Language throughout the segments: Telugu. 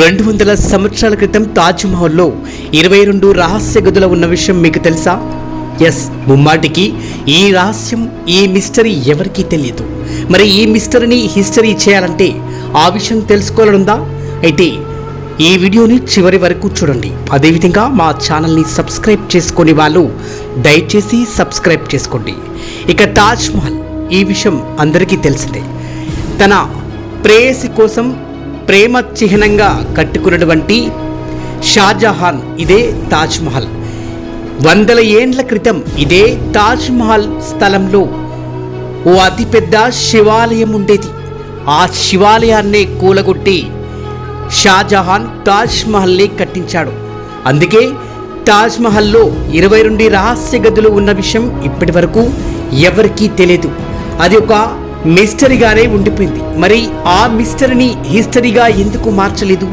రెండు వందల సంవత్సరాల క్రితం తాజ్మహల్లో ఇరవై రెండు రహస్య గదులు ఉన్న విషయం మీకు తెలుసా? ఎస్ ముమ్మాటికి ఈ రహస్యం ఈ మిస్టరీ ఎవరికీ తెలియదు మరి ఈ మిస్టరీని హిస్టరీ చేయాలంటే ఆ విషయం తెలుసుకోవాలనుందా? అయితే ఈ వీడియోని చివరి వరకు చూడండి. అదేవిధంగా మా ఛానల్ని సబ్స్క్రైబ్ చేసుకుని వాళ్ళు దయచేసి సబ్స్క్రైబ్ చేసుకోండి. ఇక తాజ్మహల్ ఈ విషయం అందరికీ తెలిసిందే. తన ప్రేయసి కోసం ప్రేమ చిహ్నంగా కట్టుకున్నటువంటి షాజహాన్ ఇదే తాజ్మహల్ వందల ఏండ్ల క్రితం ఇదే తాజ్మహల్ స్థలంలో ఓ అతిపెద్ద శివాలయం ఉండేది. ఆ శివాలయాన్నే కూలగొట్టి షాజహాన్ తాజ్మహల్ని కట్టించాడు. అందుకే తాజ్మహల్లో ఇరవై రెండు రహస్య గదులు ఉన్న విషయం ఇప్పటి వరకు ఎవరికీ తెలియదు. అది ఒక మిస్టరీగానే ఉండిపోయింది. మరి ఆ మిస్టరీని హిస్టరీగా ఎందుకు మార్చలేదు?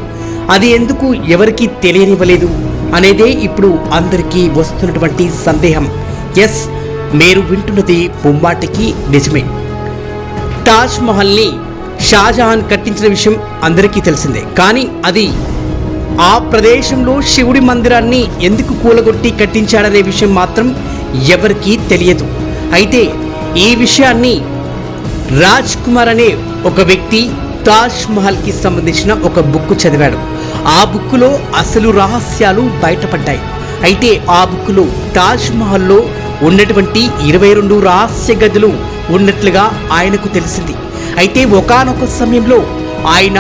అది ఎందుకు ఎవరికీ తెలియనివ్వలేదు? అనేదే ఇప్పుడు అందరికీ వస్తున్నటువంటి సందేహం. ఎస్ మీరు వింటున్నది బొమ్మాటికి నిజమే. తాజ్ మహల్ని షాజహాన్ కట్టించిన విషయం అందరికీ తెలిసిందే. కానీ అది ఆ ప్రదేశంలో శివుడి మందిరాన్ని ఎందుకు కూలగొట్టి కట్టించాడనే విషయం మాత్రం ఎవరికీ తెలియదు. అయితే ఈ విషయాన్ని రాజ్ కుమార్ అనే ఒక వ్యక్తి తాజ్ మహల్కి సంబంధించిన ఒక బుక్ చదివాడు. ఆ బుక్కులో అసలు రహస్యాలు బయటపడ్డాయి. అయితే ఆ బుక్కులో తాజ్ మహల్లో ఉన్నటువంటి ఇరవై రెండు రహస్య గదులు ఉన్నట్లుగా ఆయనకు తెలిసింది. అయితే ఒకానొక సమయంలో ఆయన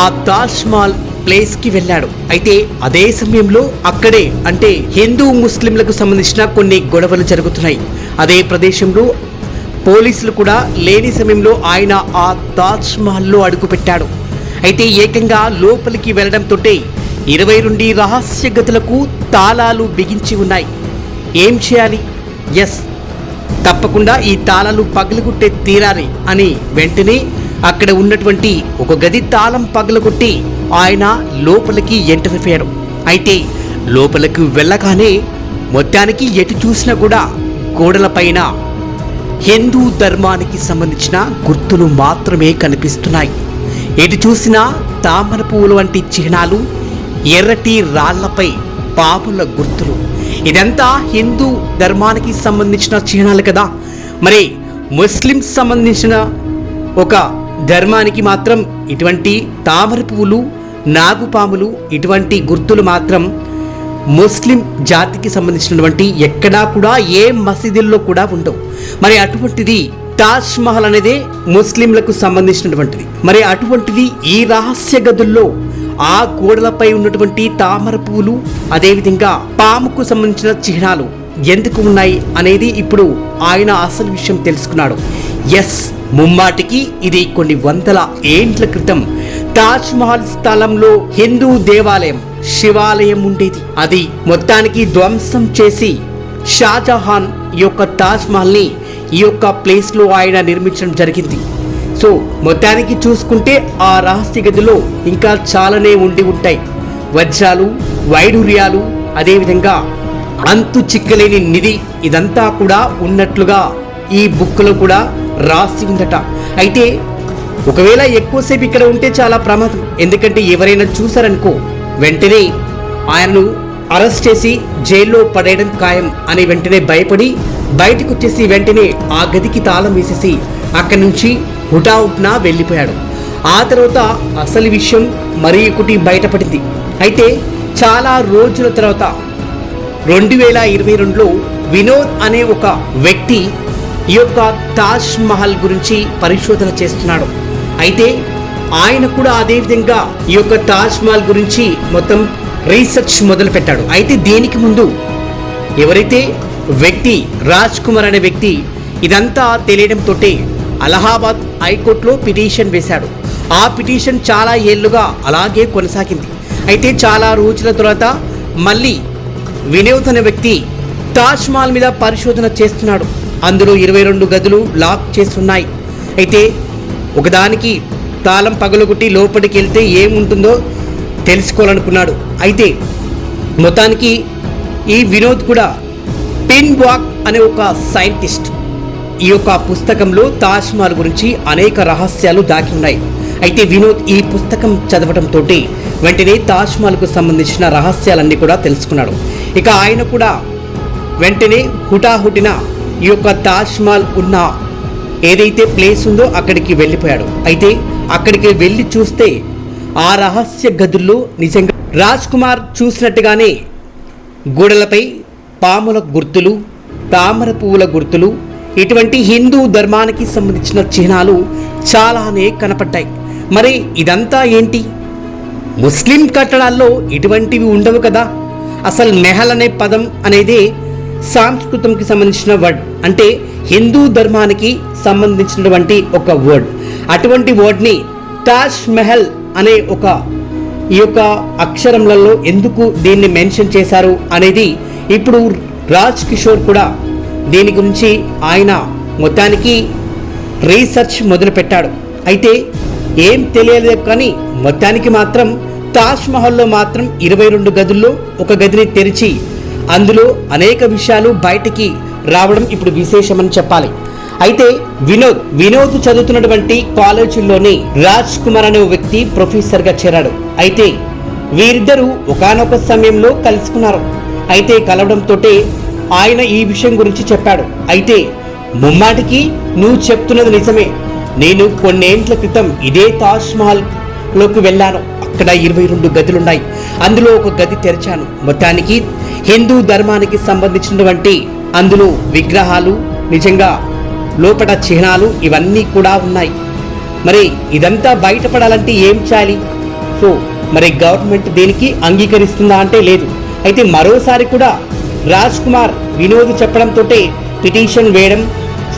ఆ తాజ్ మహల్ ప్లేస్కి వెళ్ళాడు. అయితే అదే సమయంలో అక్కడే అంటే హిందూ ముస్లింలకు సంబంధించిన కొన్ని గొడవలు జరుగుతున్నాయి. అదే ప్రదేశంలో పోలీసులు కూడా లేని సమయంలో ఆయన ఆ తాజ్ మహల్లో అడుగుపెట్టాడు. అయితే ఏకంగా లోపలికి వెళ్ళడంతో ఇరవై రెండు రహస్య గతులకు తాళాలు బిగించి ఉన్నాయి. ఏం చేయాలి? ఎస్. తప్పకుండా ఈ తాళాలు పగలగొట్టే తీరాలి అని వెంటనే అక్కడ ఉన్నటువంటి ఒక గది తాళం పగలగొట్టి ఆయన లోపలికి ఎంటర్ అయ్యాడు అయితే లోపలికి వెళ్ళగానే మొత్తానికి ఎటు చూసినా కూడా గోడలపైన హిందూ ధర్మానికి సంబంధించిన గుర్తులు మాత్రమే కనిపిస్తున్నాయి. ఎటు చూసినా తామర పువ్వులు వంటి చిహ్నాలు ఎర్రటి రాళ్ళపై పాముల గుర్తులు. ఇదంతా హిందూ ధర్మానికి సంబంధించిన చిహ్నాలు కదా. మరి ముస్లింస్ సంబంధించిన ఒక ధర్మానికి మాత్రం ఇటువంటి తామర పువ్వులు నాగుపాములు ఇటువంటి గుర్తులు మాత్రం ముస్లిం జాతికి సంబంధించినటువంటి ఎక్కడా కూడా ఏ మసీదుల్లో కూడా ఉండవు. మరి అటువంటిది తాజ్ మహల్ అనేదే ముస్లింలకు సంబంధించినటువంటిది. మరి అటువంటిది ఈ రహస్య గదుల్లో ఆ గోడలపై ఉన్నటువంటి తామర పువ్వులు అదేవిధంగా పాముకు సంబంధించిన చిహ్నాలు ఎందుకు ఉన్నాయి అనేది ఇప్పుడు ఆయన అసలు విషయం తెలుసుకున్నాడు. ఎస్ ముమ్మాటికి ఇది కొన్ని వందల ఏండ్ల క్రితం తాజ్ మహల్ స్థలంలో హిందూ దేవాలయం శివాలయం ఉండేది. అది మొత్తానికి ధ్వంసం చేసి షాజహాన్ ఈ యొక్క తాజ్ మహల్ని ఈ యొక్క ప్లేస్లో ఆయన నిర్మించడం జరిగింది. సో మొత్తానికి చూసుకుంటే ఆ రహస్య గదిలో ఇంకా చాలానే ఉండి ఉంటాయి. వజ్రాలు వైడూర్యాలు అదేవిధంగా అంతు చిక్కలేని నిధి ఇదంతా కూడా ఉన్నట్లుగా ఈ బుక్లో కూడా రాసి ఉందట. అయితే ఒకవేళ ఎక్కువసేపు ఇక్కడ ఉంటే చాలా ప్రమాదం. ఎందుకంటే ఎవరైనా చూసారనుకో వెంటనే ఆయనను అరెస్ట్ చేసి జైల్లో పడేయడం ఖాయం అని వెంటనే భయపడి బయటకు వచ్చేసి వెంటనే ఆ గదికి తాళం వేసేసి అక్కడి నుంచి హుటాహుట్నా వెళ్ళిపోయాడు. ఆ తర్వాత అసలు విషయం మరి ఒకటి బయటపడింది. అయితే చాలా రోజుల తర్వాత రెండు వేల ఇరవై రెండులో వినోద్ అనే ఒక వ్యక్తి ఈ యొక్క తాజ్ మహల్ గురించి పరిశోధన చేస్తున్నాడు. అయితే ఆయన కూడా అదే విధంగా ఈ యొక్క తాజ్ మహల్ గురించి మొత్తం రీసెర్చ్ మొదలు పెట్టాడు అయితే దీనికి ముందు ఎవరైతే వ్యక్తి రాజ్ కుమార్ అనే వ్యక్తి ఇదంతా తెలియడంతో అలహాబాద్ హైకోర్టులో పిటిషన్ వేశాడు. ఆ పిటిషన్ చాలా ఏళ్ళుగా అలాగే కొనసాగింది. అయితే చాలా రోజుల తర్వాత మళ్ళీ వినోద్ అనే వ్యక్తి తాజ్ మహల్ మీద పరిశోధన చేస్తున్నాడు. అందులో ఇరవై రెండు గదులు లాక్ చేస్తున్నాయి. అయితే ఒకదానికి తాళం పగలగొట్టి లోపలికి వెళ్తే ఏముంటుందో తెలుసుకోవాలనుకున్నాడు. అయితే మొత్తానికి ఈ వినోద్ కూడా పిన్ వాక్ అనే ఒక సైంటిస్ట్. ఈ యొక్క పుస్తకంలో తాజ్ మహల్ గురించి అనేక రహస్యాలు దాగి ఉన్నాయి. అయితే వినోద్ ఈ పుస్తకం చదవడంతో వెంటనే తాజ్ మహల్కు సంబంధించిన రహస్యాలన్నీ కూడా తెలుసుకున్నాడు. ఇక ఆయన కూడా వెంటనే హుటాహుటిన ఈ యొక్క తాజ్ మహల్ ఉన్న ఏదైతే ప్లేస్ ఉందో అక్కడికి వెళ్ళిపోయాడు. అయితే అక్కడికి వెళ్ళి చూస్తే ఆ రహస్య గదుల్లో నిజంగా రాజ్ కుమార్ చూసినట్టుగానే గోడలపై పాముల గుర్తులు తామర పువ్వుల గుర్తులు ఇటువంటి హిందూ ధర్మానికి సంబంధించిన చిహ్నాలు చాలానే కనపడ్డాయి. మరి ఇదంతా ఏంటి? ముస్లిం కట్టడాల్లో ఇటువంటివి ఉండవు కదా? అసలు మెహల్ అనే పదం అనేది సాంస్కృతంకి సంబంధించిన వర్డ్ అంటే హిందూ ధర్మానికి సంబంధించినటువంటి ఒక వర్డ్. అటువంటి వర్డ్ని తాజ్ మెహల్ అనే ఒక ఈ యొక్క అక్షరములలో ఎందుకు దీన్ని మెన్షన్ చేశారు అనేది ఇప్పుడు రాజ్ కిషోర్ కూడా దీని గురించి ఆయన మొత్తానికి రీసెర్చ్ మొదలుపెట్టాడు. అయితే ఏం తెలియలేదు కానీ మొత్తానికి మాత్రం తాజ్ మహల్లో మాత్రం ఇరవై రెండు గదుల్లో ఒక గదిని తెరిచి అందులో అనేక విషయాలు బయటికి రావడం ఇప్పుడు విశేషమని చెప్పాలి. అయితే వినోద్ వినోద్ చదువుతున్నటువంటి కాలేజీలోనే రాజ్ కుమార్ అనే వ్యక్తి ప్రొఫెసర్గా చేరాడు. అయితే వీరిద్దరూ ఒకానొక సమయంలో కలుసుకున్నారు. అయితే కలవడంతో ఆయన ఈ విషయం గురించి చెప్పాడు. అయితే ముమ్మాటికి నువ్వు చెప్తున్నది నిజమే. నేను కొన్నేండ్ల క్రితం ఇదే తాజ్ మహల్లోకి వెళ్ళాను. అక్కడ ఇరవై రెండు గదులున్నాయి. అందులో ఒక గది తెరిచాను. మొత్తానికి హిందూ ధర్మానికి సంబంధించినటువంటి అందులో విగ్రహాలు నిజంగా లోపల చిహ్నాలు ఇవన్నీ కూడా ఉన్నాయి. మరి ఇదంతా బయటపడాలంటే ఏం చేయాలి? సో మరి గవర్నమెంట్ దీనికి అంగీకరిస్తుందా అంటే లేదు. అయితే మరోసారి కూడా రాజ్ కుమార్ వినోద్ చెప్పడంతో పిటిషన్ వేయడం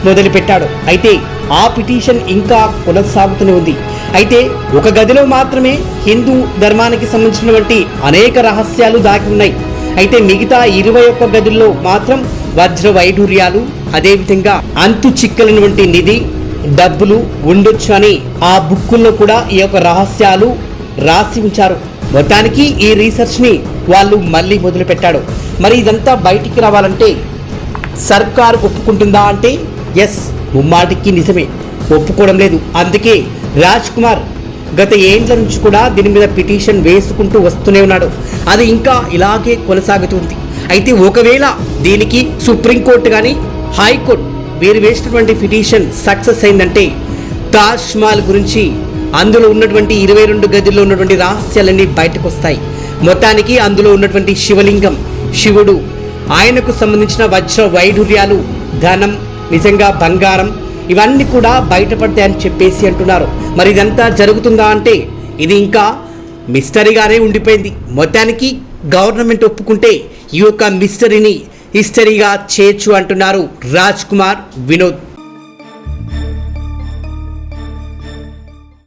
మొదలుపెట్టాడు. అయితే ఆ పిటిషన్ ఇంకా కొనసాగుతూనే ఉంది. అయితే ఒక గదిలో మాత్రమే హిందూ ధర్మానికి సంబంధించినటువంటి అనేక రహస్యాలు దాగి ఉన్నాయి. అయితే మిగతా ఇరవై ఒక్క గదుల్లో మాత్రం వజ్ర వైఢూర్యాలు అదేవిధంగా అంతు చిక్కలైనటువంటి నిధి డబ్బులు ఉండొచ్చు అని ఆ బుక్కుల్లో కూడా ఈ యొక్క రహస్యాలు రాసి ఉంచారు. మొత్తానికి ఈ రీసెర్చ్ని వాళ్ళు మళ్ళీ మొదలుపెట్టాడు మరి ఇదంతా బయటికి రావాలంటే సర్కార్ ఒప్పుకుంటుందా అంటే ఎస్ ముమ్మాటికి నిజమే. ఒప్పుకోవడం లేదు. అందుకే రాజ్ కుమార్ గత ఏండ్ల నుంచి కూడా దీని మీద పిటిషన్ వేసుకుంటూ వస్తూనే ఉన్నాడు. అది ఇంకా ఇలాగే కొనసాగుతుంది అయితే ఒకవేళ దీనికి సుప్రీంకోర్టు కానీ హైకోర్టు వీరు వేసినటువంటి పిటిషన్ సక్సెస్ అయిందంటే తాజ్ మహల్ గురించి అందులో ఉన్నటువంటి ఇరవై రెండు గదుల్లో ఉన్నటువంటి రహస్యాలన్నీ బయటకు వస్తాయి మొత్తానికి అందులో ఉన్నటువంటి శివలింగం శివుడు ఆయనకు సంబంధించిన వజ్ర వైఢూర్యాలు ధనం నిజంగా బంగారం ఇవన్నీ కూడా బయటపడతాయని చెప్పేసి అంటున్నారు. మరి ఇదంతా జరుగుతుందా అంటే ఇది ఇంకా మిస్టరీగానే ఉండిపోయింది. మొత్తానికి గవర్నమెంట్ ఒప్పుకుంటే ఈ యొక్క మిస్టరీని హిస్టరీగా చేయొచ్చు అంటున్నారు రాజ్ కుమార్ వినోద్.